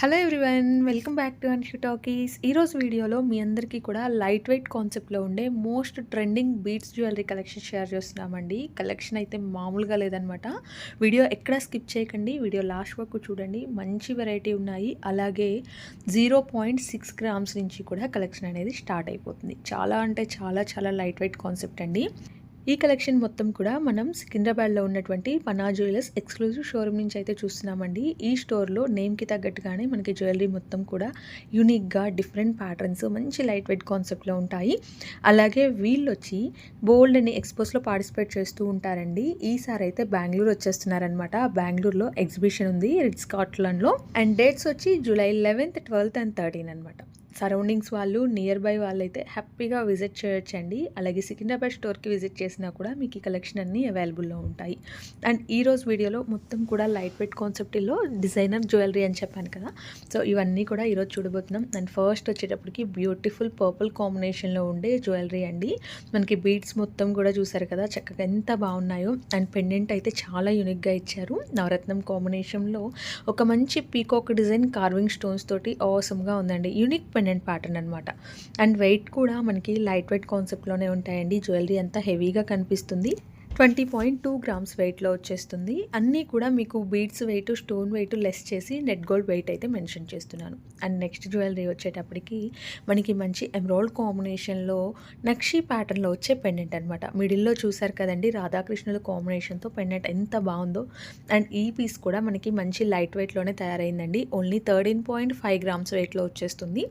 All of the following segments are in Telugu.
Hello everyone welcome back to Anshu talkies ఈరోజు వీడియోలో మీ అందరికీ కూడా లైట్ వెయిట్ కాన్సెప్ట్లో ఉండే most trending beats jewellery collection share చేస్తున్నామండి. కలెక్షన్ అయితే మామూలుగా లేదనమాట వీడియో ఎక్కడ స్కిప్ చేయకండి. వీడియో లాస్ట్ వరకు చూడండి. మంచి వెరైటీ ఉన్నాయి. అలాగే జీరో పాయింట్ సిక్స్ గ్రామ్స్ నుంచి కూడా కలెక్షన్ అనేది స్టార్ట్ అయిపోతుంది. చాలా అంటే చాలా చాలా లైట్ వెయిట్ కాన్సెప్ట్ అండి. ఈ కలెక్షన్ మొత్తం కూడా మనం సికింద్రాబాద్లో ఉన్నటువంటి పనా జ్యువెలర్స్ ఎక్స్క్లూజివ్ షోరూమ్ నుంచి అయితే చూస్తున్నామండి. ఈ స్టోర్లో నేమ్కి తగ్గట్టుగానే మనకి జ్యువెలరీ మొత్తం కూడా యూనిక్గా డిఫరెంట్ ప్యాటర్న్స్ మంచి లైట్ వెయిట్ కాన్సెప్ట్లో ఉంటాయి. అలాగే వీళ్ళు వచ్చి బోల్డ్ అని ఎక్స్పోస్లో పార్టిసిపేట్ చేస్తూ ఉంటారండి. ఈసారి అయితే బెంగళూరు వచ్చేస్తున్నారనమాట బెంగళూరులో ఎగ్జిబిషన్ ఉంది రిడ్ స్కాట్లాండ్లో. అండ్ డేట్స్ వచ్చి July eleventh twelfth and thirteen అనమాట సరౌండింగ్స్ వాళ్ళు నియర్ బై వాళ్ళైతే హ్యాపీగా విజిట్ చేయొచ్చండి. అలాగే సికింద్రాబాద్ స్టోర్కి విజిట్ చేసినా కూడా మీకు ఈ కలెక్షన్ అన్నీ అవైలబుల్లో ఉంటాయి. అండ్ ఈరోజు వీడియోలో మొత్తం కూడా లైట్ వెయిట్ కాన్సెప్ట్లో డిజైనర్ జ్యువెలరీ అని చెప్పాను కదా. సో ఇవన్నీ కూడా ఈరోజు చూడబోతున్నాం. అండ్ ఫస్ట్ వచ్చేటప్పటికి బ్యూటిఫుల్ పర్పుల్ కాంబినేషన్లో ఉండే జ్యువెలరీ అండి. మనకి బీడ్స్ మొత్తం కూడా చూసారు కదా చక్కగా ఎంత బాగున్నాయో. అండ్ పెండెంట్ అయితే చాలా యూనిక్గా ఇచ్చారు. నవరత్నం కాంబినేషన్లో ఒక మంచి పీకాక్ డిజైన్ కార్వింగ్ స్టోన్స్ తోటి అవసరంగా ఉందండి. యూనిక్ పెండెంట్ ప్యాటర్న్ అనమాట అండ్ వెయిట్ కూడా మనకి లైట్ వెయిట్ కాన్సెప్ట్లోనే ఉంటాయండి. జ్యువెలరీ అంతా హెవీగా కనిపిస్తుంది. ట్వంటీ పాయింట్ టూ గ్రామ్స్ వెయిట్లో వచ్చేస్తుంది. అన్నీ కూడా మీకు beads weight stone weight less చేసి నెట్ గోల్డ్ వెయిట్ అయితే మెన్షన్ చేస్తున్నాను. అండ్ నెక్స్ట్ జ్యువెలరీ వచ్చేటప్పటికి మనకి మంచి ఎమ్రోల్డ్ కాంబినేషన్లో నక్షి ప్యాటర్న్లో వచ్చే పెండెంట్ అనమాట మిడిల్లో చూసారు కదండి రాధాకృష్ణుల కాంబినేషన్తో పెండెంట్ ఎంత బాగుందో. అండ్ ఈ పీస్ కూడా మనకి మంచి లైట్ వెయిట్లోనే తయారైందండి. Only thirteen point five grams వెయిట్లో వచ్చేస్తుంది.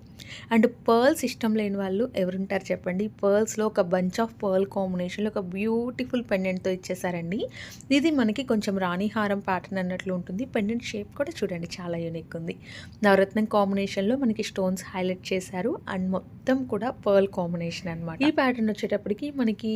అండ్ పర్ల్స్ ఇష్టం లేని వాళ్ళు ఎవరుంటారు చెప్పండి? పర్ల్స్లో ఒక బంచ్ ఆఫ్ పర్ల్ కాంబినేషన్లో ఒక బ్యూటిఫుల్ పెండెంట్ పెండెంట్తో ఇచ్చేసారండి ఇది మనకి కొంచెం రాణిహారం ప్యాటర్న్ అన్నట్లు ఉంటుంది. పెండెంట్ షేప్ కూడా చూడండి చాలా యూనిక్ ఉంది. నవరత్నం కాంబినేషన్లో మనకి స్టోన్స్ హైలైట్ చేశారు. అండ్ మొత్తం కూడా పర్ల్ కాంబినేషన్ అనమాట ఈ ప్యాటర్న్ వచ్చేటప్పటికి మనకి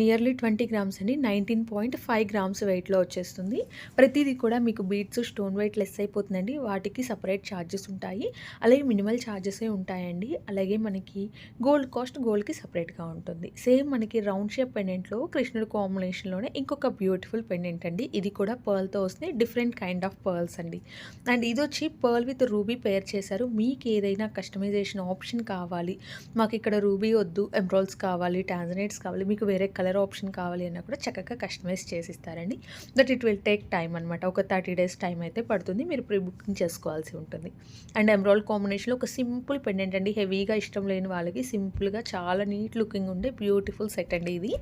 నియర్లీ ట్వంటీ గ్రామ్స్ అండి. నైన్టీన్ పాయింట్ ఫైవ్ గ్రామ్స్ వెయిట్లో వచ్చేస్తుంది. ప్రతిదీ కూడా మీకు బీట్స్ స్టోన్ వెయిట్ లెస్ అయిపోతుందండి. వాటికి సపరేట్ ఛార్జెస్ ఉంటాయి. అలాగే మినిమల్ ఛార్జెసే ఉంటాయండి. అలాగే మనకి గోల్డ్ కాస్ట్ గోల్డ్కి సపరేట్గా ఉంటుంది. సేమ్ మనకి రౌండ్ షేప్ పెండెంట్లో కృష్ణుడు కాంబినేషన్లోనే ఇంకొక బ్యూటిఫుల్ పెండెంట్ అండి. ఇది కూడా పర్ల్తో వస్తుంది డిఫరెంట్ కైండ్ ఆఫ్ పర్ల్స్ అండి. అండ్ ఇది వచ్చి పర్ల్ విత్ రూబీ పేర్ చేశారు. మీకు ఏదైనా కస్టమైజేషన్ ఆప్షన్ కావాలి. మాకు ఇక్కడ రూబీ వద్దు ఎంబ్రాల్స్ కావాలి టాంజనేట్స్ కావాలి. మీకు వేరే కలర్ ఆప్షన్ కావాలి అన్నా కూడా చక్కగా కస్టమైజ్ చేసి ఇస్తారండి that it will take time అనమాట ఒక థర్టీ డేస్ టైం అయితే పడుతుంది. మీరు ప్రీ బుకింగ్ చేసుకోవాల్సి ఉంటుంది. అండ్ ఎమ్రాయిల్ కాంబినేషన్లో ఒక సింపుల్ పెండెంట్ అండి. హెవీగా ఇష్టం లేని వాళ్ళకి సింపుల్గా చాలా నీట్ లుకింగ్ ఉండే బ్యూటిఫుల్ సెట్ అండి ఇది.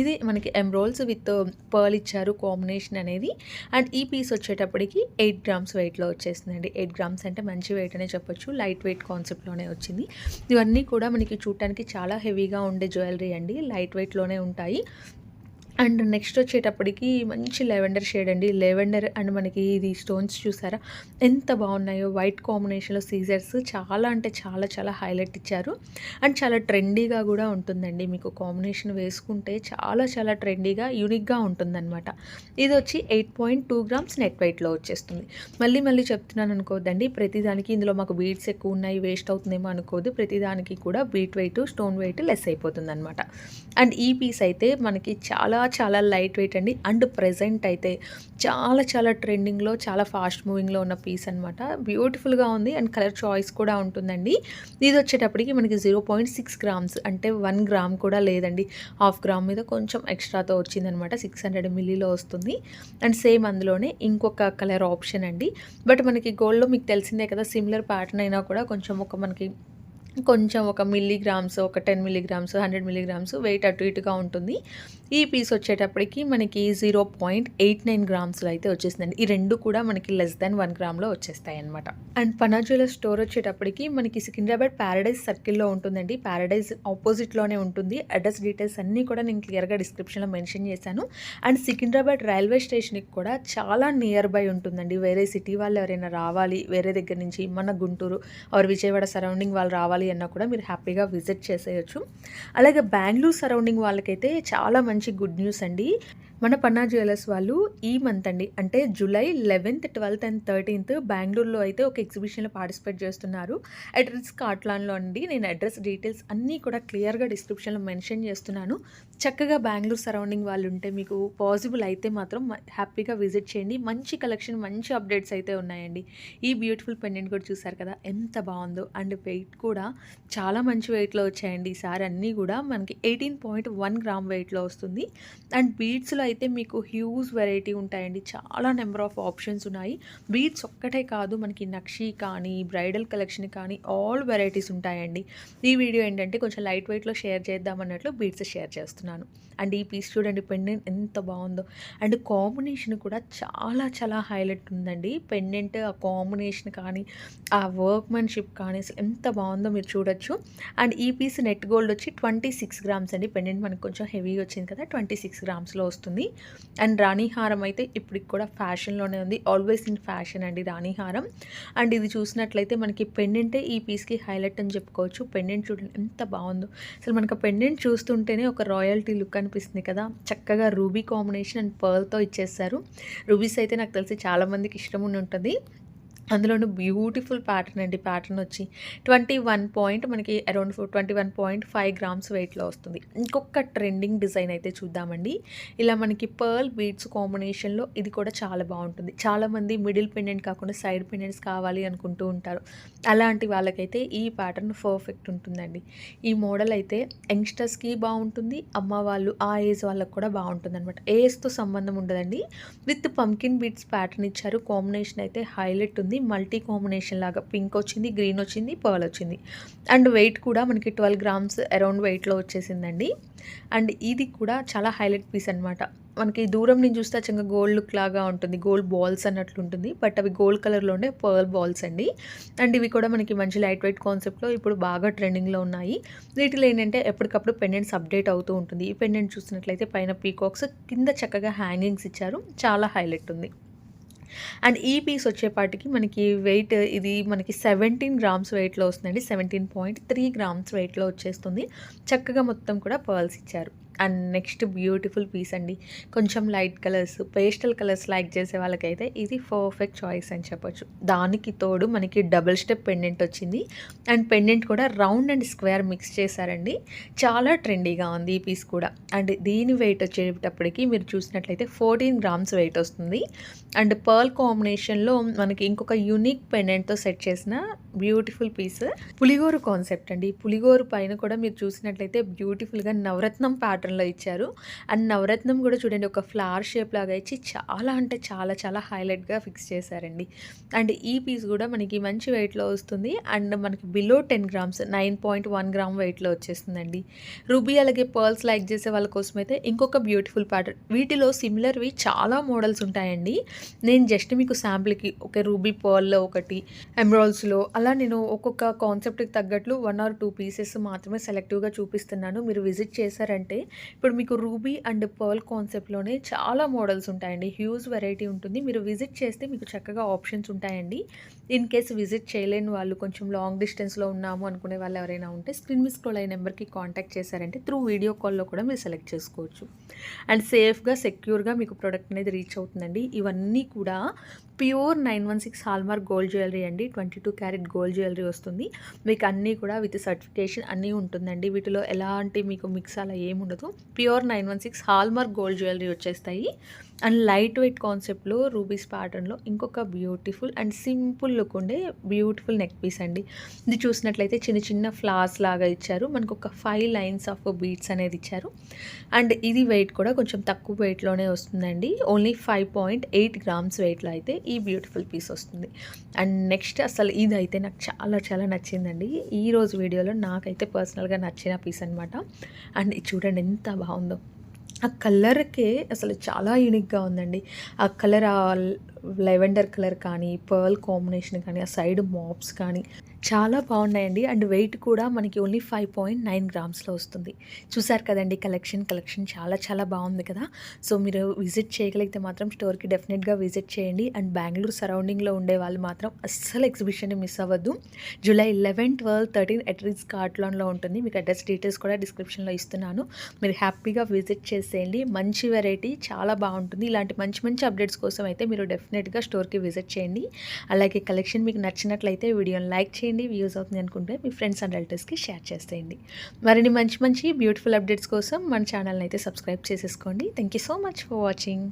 ఇది మనకి ఎమ్రాయిల్స్ విత్ పర్ల్ ఇచ్చారు కాంబినేషన్ అనేది. అండ్ ఈ పీస్ వచ్చేటప్పటికి ఎయిట్ గ్రామ్స్ వెయిట్లో వచ్చేసిందండి. ఎయిట్ గ్రామ్స్ అంటే మంచి వెయిట్ అనే చెప్పొచ్చు. లైట్ వెయిట్ కాన్సెప్ట్లోనే వచ్చింది. ఇవన్నీ కూడా మనకి చూడటానికి చాలా హెవీగా ఉండే జ్యువెలరీ అండి. లైట్ వెయిట్లోనే ఉంటాయి. అండ్ నెక్స్ట్ వచ్చేటప్పటికి మంచి లెవెండర్ షేడ్ అండి. లెవెండర్ అండ్ మనకి ఇది స్టోన్స్ చూసారా? ఎంత బాగున్నాయో. వైట్ కాంబినేషన్లో సీజర్స్ చాలా అంటే చాలా చాలా హైలైట్ ఇచ్చారు. అండ్ చాలా ట్రెండీగా కూడా ఉంటుందండి. మీకు కాంబినేషన్ వేసుకుంటే చాలా చాలా ట్రెండీగా యూనిక్గా ఉంటుందన్నమాట. ఇది వచ్చి eight point two grams net వెయిట్లో వచ్చేస్తుంది. మళ్ళీ మళ్ళీ చెప్తున్నాను అనుకోవద్దండి. ప్రతిదానికి ఇందులో మాకు బీట్స్ ఎక్కువ ఉన్నాయి వేస్ట్ అవుతుందేమో అనుకోవద్దు. ప్రతిదానికి కూడా bead weight stone weight less అయిపోతుంది అనమాట అండ్ ఈ పీస్ అయితే మనకి చాలా చాలా లైట్ వెయిట్ అండి. అండ్ ప్రజెంట్ అయితే చాలా చాలా ట్రెండింగ్లో చాలా ఫాస్ట్ మూవింగ్లో ఉన్న పీస్ అనమాట బ్యూటిఫుల్గా ఉంది అండ్ కలర్ చాయిస్ కూడా ఉంటుందండి. ఇది వచ్చేటప్పటికి మనకి జీరో పాయింట్ సిక్స్ గ్రామ్స్ అంటే వన్ గ్రామ్ కూడా లేదండి. హాఫ్ గ్రామ్ మీద కొంచెం ఎక్స్ట్రాతో వచ్చిందనమాట సిక్స్ హండ్రెడ్ మిల్లీలో వస్తుంది. అండ్ సేమ్ అందులోనే ఇంకొక కలర్ ఆప్షన్ అండి. బట్ మనకి గోల్డ్లో మీకు తెలిసిందే కదా సిమిలర్ ప్యాటర్న్ అయినా కూడా కొంచెం ఒక మనకి కొంచెం ఒక మిల్లీగ్రామ్స్ ఒక ten milligrams hundred milligrams weight అటు ఇటుగా ఉంటుంది. ఈ పీస్ వచ్చేటప్పటికి మనకి జీరో పాయింట్ ఎయిట్ నైన్ గ్రామ్స్లో అయితే వచ్చేసిందండి. ఈ రెండు కూడా మనకి లెస్ దాన్ వన్ గ్రామ్లో వచ్చేస్తాయి అనమాట అండ్ పనా స్టోర్ వచ్చేటప్పటికి మనకి సికింద్రాబాద్ ప్యారడైజ్ సర్కిల్లో ఉంటుందండి. ప్యారడైజ్ ఆపోజిట్లోనే ఉంటుంది. అడ్రస్ డీటెయిల్స్ అన్నీ కూడా నేను క్లియర్గా డిస్క్రిప్షన్లో మెన్షన్ చేశాను. అండ్ సికింద్రాబాద్ రైల్వే స్టేషన్కి కూడా చాలా నియర్ బై ఉంటుందండి. వేరే సిటీ వాళ్ళు ఎవరైనా రావాలి వేరే దగ్గర నుంచి మన గుంటూరు ఆర్ విజయవాడ సరౌండింగ్ వాళ్ళు రావాలి అన్నా కూడా మీరు హ్యాపీగా విజిట్ చేసేయచ్చు. అలాగే బెంగళూరు సరౌండింగ్ వాళ్ళకైతే చాలా మంచి గుడ్ న్యూస్ అండి. మన పన్నా జ్యువెలర్స్ వాళ్ళు ఈ మంత్ అండి అంటే July eleventh twelfth and thirteenth బెంగళూరులో అయితే ఒక ఎగ్జిబిషన్లో పార్టిసిపేట్ చేస్తున్నారు. అట్ రిస్క్ ఆట్లాన్లో అండి నేను అడ్రస్ డీటెయిల్స్ అన్నీ కూడా క్లియర్గా డిస్క్రిప్షన్లో మెన్షన్ చేస్తున్నాను. చక్కగా బెంగళూరు సరౌండింగ్ వాళ్ళు ఉంటే మీకు పాసిబుల్ అయితే మాత్రం హ్యాపీగా విజిట్ చేయండి. మంచి కలెక్షన్ మంచి అప్డేట్స్ అయితే ఉన్నాయండి. ఈ బ్యూటిఫుల్ పెండెంట్ కూడా చూసారు కదా ఎంత బాగుందో. అండ్ వెయిట్ కూడా చాలా మంచి వెయిట్లో వచ్చాయండి. ఈసారి అన్నీ కూడా మనకి ఎయిటీన్ పాయింట్ వన్ గ్రామ్ వెయిట్లో వస్తుంది. అండ్ బీడ్స్లో అయితే మీకు హ్యూజ్ వెరైటీ ఉంటాయండి. చాలా నెంబర్ ఆఫ్ ఆప్షన్స్ ఉన్నాయి. బీడ్స్ ఒక్కటే కాదు మనకి నక్షి కానీ బ్రైడల్ కలెక్షన్ కానీ ఆల్ వెరైటీస్ ఉంటాయండి. ఈ వీడియో ఏంటంటే కొంచెం లైట్ వెయిట్లో షేర్ చేద్దాం అన్నట్లు బీడ్స్ షేర్ చేస్తున్నాను. అండ్ ఈ పీస్ చూడండి పెండెంట్ ఎంత బాగుందో. అండ్ కాంబినేషన్ కూడా చాలా చాలా హైలైట్ ఉందండి. పెండెంట్ ఆ కాంబినేషన్ కానీ ఆ వర్క్మెన్షిప్ కానీ అసలు ఎంత బాగుందో మీరు చూడొచ్చు. అండ్ ఈ పీస్ నెట్ గోల్డ్ వచ్చి ట్వంటీ సిక్స్ గ్రామ్స్ అండి. పెండెంట్ మనకు కొంచెం హెవీగా వచ్చింది కదా ట్వంటీ సిక్స్ గ్రామ్స్లో వస్తుంది. అండ్ రాణి హారం అయితే ఇప్పటికి కూడా ఫ్యాషన్లోనే ఉంది. ఆల్వేస్ ఇన్ ఫ్యాషన్ అండి రాణి హారం. అండ్ ఇది చూసినట్లయితే మనకి పెండెంటే ఈ పీస్కి హైలైట్ అని చెప్పుకోవచ్చు. పెండెంట్ చూడండి ఎంత బాగుందో. అసలు మనకు పెండెంట్ చూస్తుంటేనే ఒక రాయల్టీ లుక్ అనిపిస్తుంది కదా. చక్కగా రూబీ కాంబినేషన్ అండ్ పర్ల్తో ఇచ్చేస్తారు రూబీస్ అయితే నాకు తెలిసి చాలామందికి ఇష్టం ఉండి ఉంటుంది. అందులోనూ బ్యూటిఫుల్ ప్యాటర్న్ అండి. ప్యాటర్న్ వచ్చి ట్వంటీ వన్ పాయింట్ మనకి around twenty one point five grams వెయిట్లో వస్తుంది. ఇంకొక ట్రెండింగ్ డిజైన్ అయితే చూద్దామండి. ఇలా మనకి పర్ల్ బీడ్స్ కాంబినేషన్లో ఇది కూడా చాలా బాగుంటుంది. చాలామంది మిడిల్ పెండెంట్ కాకుండా సైడ్ పెండెంట్స్ కావాలి అనుకుంటూ ఉంటారు. అలాంటి వాళ్ళకైతే ఈ ప్యాటర్న్ పర్ఫెక్ట్ ఉంటుందండి. ఈ మోడల్ అయితే యంగ్స్టర్స్కి బాగుంటుంది. అమ్మ వాళ్ళు ఆ ఏజ్ వాళ్ళకి కూడా బాగుంటుంది అనమాట ఏజ్తో సంబంధం ఉండదండి. విత్ పంకిన్ బీడ్స్ ప్యాటర్న్ ఇచ్చారు. కాంబినేషన్ అయితే హైలైట్ ఉంది. మల్టీ కాంబినేషన్ లాగా. పింక్ వచ్చింది గ్రీన్ వచ్చింది పర్ల్ వచ్చింది. అండ్ వెయిట్ కూడా మనకి ట్వెల్వ్ గ్రామ్స్ అరౌండ్ వెయిట్లో వచ్చేసిందండి. అండ్ ఇది కూడా చాలా హైలైట్ పీస్ అనమాట మనకి దూరం నుంచి చూస్తే చక్కగా గోల్డ్ లుక్ లాగా ఉంటుంది. గోల్డ్ బాల్స్ అన్నట్లు ఉంటుంది. బట్ అవి గోల్డ్ కలర్లో ఉండే పర్ల్ బాల్స్ అండి. అండ్ ఇవి కూడా మనకి మంచి లైట్ వెయిట్ కాన్సెప్ట్లో ఇప్పుడు బాగా ట్రెండింగ్లో ఉన్నాయి. వీటిలో ఏంటంటే ఎప్పటికప్పుడు పెండెంట్స్ అప్డేట్ అవుతూ ఉంటుంది. ఈ పెండెంట్ చూసినట్లయితే పైన పీకాక్స్ కింద చక్కగా హ్యాంగింగ్స్ ఇచ్చారు. చాలా హైలైట్ ఉంది. అండ్ ఈ పీస్ వచ్చేపాటికి మనకి వెయిట్ ఇది మనకి సెవెంటీన్ గ్రామ్స్ వెయిట్లో వస్తుందండి. సెవెంటీన్ పాయింట్ త్రీ గ్రామ్స్ వెయిట్లో వచ్చేస్తుంది. చక్కగా మొత్తం కూడా పర్ల్స్ ఇచ్చారు. అండ్ నెక్స్ట్ బ్యూటిఫుల్ పీస్ అండి. కొంచెం light colours pastel colours like చేసే వాళ్ళకైతే ఇది పర్ఫెక్ట్ చాయిస్ అని చెప్పొచ్చు. దానికి తోడు మనకి డబుల్ స్టెప్ పెండెంట్ వచ్చింది. అండ్ పెండెంట్ కూడా రౌండ్ అండ్ స్క్వేర్ మిక్స్ చేశారండి. చాలా ట్రెండీగా ఉంది ఈ పీస్ కూడా. అండ్ దీని వెయిట్ వచ్చేటప్పటికి మీరు చూసినట్లయితే ఫోర్టీన్ గ్రామ్స్ వెయిట్ వస్తుంది. అండ్ పర్ల్ కాంబినేషన్లో మనకి ఇంకొక యూనిక్ పెండెంట్తో సెట్ చేసిన బ్యూటిఫుల్ పీస్ పులిగోరు కాన్సెప్ట్ అండి. పులిగోరు పైన కూడా మీరు చూసినట్లయితే బ్యూటిఫుల్గా నవరత్నం ప్యాటర్న్లో ఇచ్చారు. అండ్ నవరత్నం కూడా చూడండి ఒక ఫ్లవర్ షేప్ లాగా ఇచ్చి చాలా అంటే చాలా చాలా హైలైట్గా ఫిక్స్ చేశారండి. అండ్ ఈ పీస్ కూడా మనకి మంచి వెయిట్లో వస్తుంది. అండ్ మనకి below ten grams nine point one gram వెయిట్లో వచ్చేస్తుందండి. రూబీ అలాగే పర్ల్స్ లైక్ చేసే వాళ్ళ కోసం అయితే ఇంకొక బ్యూటిఫుల్ ప్యాటర్న్. వీటిలో సిమిలర్వి చాలా మోడల్స్ ఉంటాయండి. నేను జస్ట్ మీకు శాంపుల్కి ఒక రూబీ పర్ల్లో ఒకటి ఎమ్రాల్స్లో అలా నేను ఒక్కొక్క కాన్సెప్ట్కి తగ్గట్లు వన్ ఆర్ టూ పీసెస్ మాత్రమే సెలెక్టివ్గా చూపిస్తున్నాను. మీరు విజిట్ చేశారంటే ఇప్పుడు మీకు రూబీ అండ్ పర్ల్ కాన్సెప్ట్లోనే చాలా మోడల్స్ ఉంటాయండి. హ్యూజ్ వెరైటీ ఉంటుంది. మీరు విజిట్ చేస్తే మీకు చక్కగా ఆప్షన్స్ ఉంటాయండి. ఇన్ కేస్ విజిట్ చేయలేని వాళ్ళు కొంచెం లాంగ్ డిస్టెన్స్లో ఉన్నాము అనుకునే వాళ్ళు ఎవరైనా ఉంటే స్క్రీన్ మిస్ కాల్ అయ్యే నెంబర్కి కాంటాక్ట్ చేశారంటే త్రూ వీడియో కాల్లో కూడా మీరు సెలెక్ట్ చేసుకోవచ్చు. అండ్ సేఫ్గా సెక్యూర్గా మీకు ప్రోడక్ట్ అనేది రీచ్ అవుతుందండి. ఇవన్నీ అన్నీ కూడా pure nine one six hallmark gold jewellery అండి. Twenty two carat gold jewellery వస్తుంది. మీకు అన్నీ కూడా విత్ సర్టిఫికేషన్ అన్నీ ఉంటుందండి. వీటిలో ఎలాంటి మీకు మిక్స్ అలా ఏమి ఉండదు pure nine one six hallmark gold jewellery వచ్చేస్తాయి. అండ్ లైట్ వెయిట్ కాన్సెప్ట్లో రూబీస్ ప్యాటర్న్లో ఇంకొక బ్యూటిఫుల్ అండ్ సింపుల్ లుక్ ఉండే బ్యూటిఫుల్ నెక్ పీస్ అండి. ఇది చూసినట్లయితే చిన్న చిన్న ఫ్లాస్ లాగా ఇచ్చారు. మనకు ఒక ఫైవ్ లైన్స్ ఆఫ్ బీట్స్ అనేది ఇచ్చారు. అండ్ ఇది వెయిట్ కూడా కొంచెం తక్కువ వెయిట్లోనే వస్తుందండి. Only five point eight grams వెయిట్లో అయితే ఈ బ్యూటిఫుల్ పీస్ వస్తుంది. అండ్ నెక్స్ట్ అసలు ఇది అయితే నాకు చాలా చాలా నచ్చిందండి. ఈ రోజు వీడియోలో నాకైతే పర్సనల్గా నచ్చిన పీస్ అనమాట అండ్ ఇది చూడండి ఎంత బాగుందో. ఆ కలర్కే అసలు చాలా యూనిక్గా ఉందండి. ఆ కలర్ ఆ లెవెండర్ కలర్ కానీ పర్ల్ కాంబినేషన్ కానీ ఆ సైడ్ మాప్స్ కానీ చాలా బాగున్నాయండి. అండ్ వెయిట్ కూడా మనకి ఓన్లీ ఫైవ్ పాయింట్ నైన్ గ్రామ్స్లో వస్తుంది. చూసారు కదండి కలెక్షన్ కలెక్షన్ చాలా చాలా బాగుంది కదా. సో మీరు విజిట్ చేయగలిగితే మాత్రం స్టోర్కి డెఫినెట్గా విజిట్ చేయండి. అండ్ బెంగళూరు సరౌండింగ్లో ఉండే వాళ్ళు మాత్రం అస్సలు ఎగ్జిబిషన్ని మిస్ అవ్వద్దు. జూలై లెవెన్ ట్వెల్వ్ థర్టీన్ ఎట్రీస్ కార్ట్లాన్లో ఉంటుంది. మీకు అడ్రస్ డీటెయిల్స్ కూడా డిస్క్రిప్షన్లో ఇస్తున్నాను. మీరు హ్యాపీగా విజిట్ చేసేయండి. మంచి వెరైటీ చాలా బాగుంటుంది. ఇలాంటి మంచి మంచి అప్డేట్స్ కోసం అయితే మీరు డెఫినెట్గా స్టోర్కి విజిట్ చేయండి. అలాగే కలెక్షన్ మీకు నచ్చినట్లయితే వీడియోని లైక్ చేయండి. చేయండి వ్యూస్ అవుతుంది అనుకుంటే మీ ఫ్రెండ్స్ అండ్ రిలేటివ్స్కి షేర్ చేసేయండి. మరిన్ని మంచి మంచి బ్యూటిఫుల్ అప్డేట్స్ కోసం మన ఛానల్ని అయితే సబ్స్క్రైబ్ చేసేసుకోండి. Thank you so much for watching